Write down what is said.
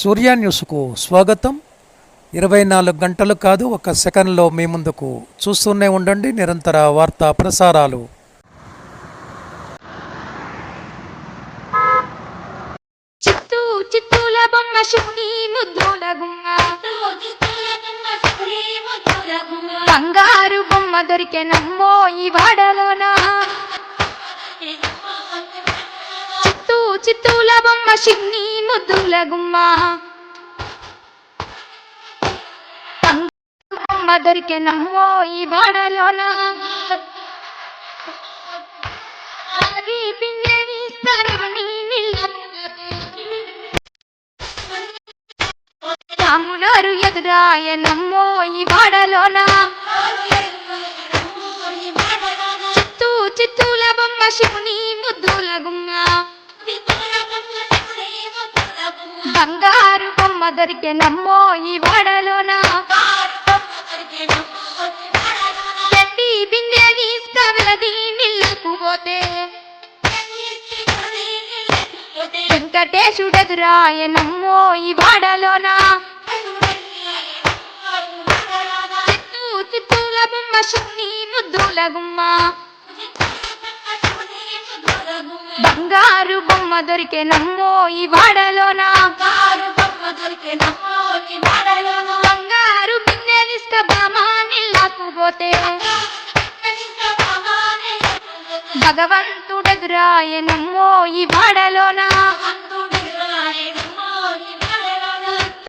సూర్య న్యూస్కు స్వాగతం. ఇరవై నాలుగు గంటలు కాదు ఒక సెకండ్లో మీ ముందుకు చూస్తూనే ఉండండి. నిరంతర వార్తా ప్రసారాలు. చిత్తూ చిత్తూల బొమ్మ శివుని ముద్దుల బంగారు బొమ్మ ఈ వాడలోనా. చిత్తూల బొమ్మ శివుని ముద్దుల గుమ్మ బంగారు బొమ్మ దొరికెనమ్మో ఈ వాడలోన అది పిండి తరుణి రాములారు ఎదురాయనమ్మో ఈ బాడలోన. చిత్తూ చిత్తూల బొమ్మ శివుని ముద్దుల గుమ్మ బంగారు నమ్మో ఈ వాడలోన? పెండి బిందె తీసుకవలది నిల్లుకు పోతే? వెంకటేశుడెదురాయనమ్మో ఈ వాడలోన? చిత్తూ చిత్తూల బొమ్మ శివుని ముద్దుల గుమ్మ బంగారు బొమ్మ దొరికే నమ్మో ఈ వాడలోన? బంగారు బిందె తీసుకబామా నిల్లాకు పోతే భగవంతుడెదురాయనమ్మో ఈ వాడలోనా